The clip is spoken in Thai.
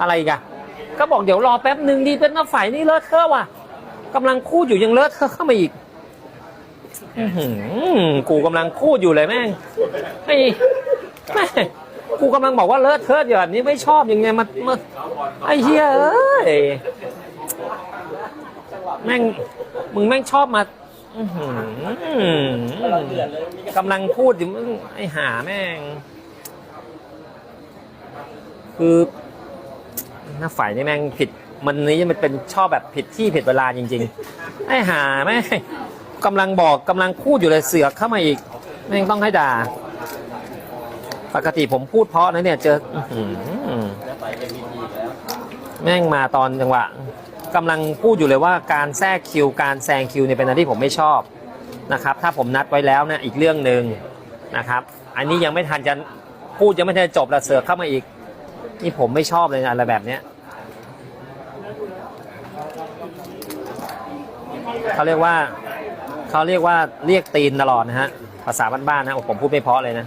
อะไรกันก็บอกเดี๋ยวรอแป๊บหนึ่งดีเป็นน้าฝ่ายนี่เลอะเทอะว่ะกำลังพูดอยู่ยังเลอะเทอะเข้ามาอีกอือหือกูกำลังพูดอยู่เลยแม่งไอ้แม่กูกำลังบอกว่าเลอะเทอะอยู่แบบนี้ไม่ชอบยังไงมันมันไอ้เหี้ยเอ้ยแม่งมึงแม่งชอบมาอือหือกำลังพูดอยู่มึงไอ้หาแม่ง คือ หน้าฝ่ายนี่แม่งผิดมันนี้มันเป็นชอบแบบผิดที่ผิดเวลาจริงๆไอ้หาแม่งกำลังบอกกำลังพูดอยู่เลยเสือกเข้ามาอีกแม่งต้องให้ด่า ปกติผมพูดเพราะนะเนี่ยเจออื้อหือแม่งมาตอนจังหวะกำลังพูดอยู่เลยว่าการแทรกคิว การแซงคิวเนี่ยเป็นอะไรที่ผมไม่ชอบนะครับ ถ้าผมนัดไว้แล้วเนี่ยอีกเรื่องหนึ่งนะครับ อันนี้ยังไม่ทันจะพูดยังไม่ทันจะจบแล้วเสือกเข้ามาอีก นี่ผมไม่ชอบเลยนะอะไรแบบเนี้ยเขาเรียกว่าเขาเรียกว่าเรียกตีนตลอดนะฮะภาษาบ้านๆนะผมพูดไม่เพาะเลยนะ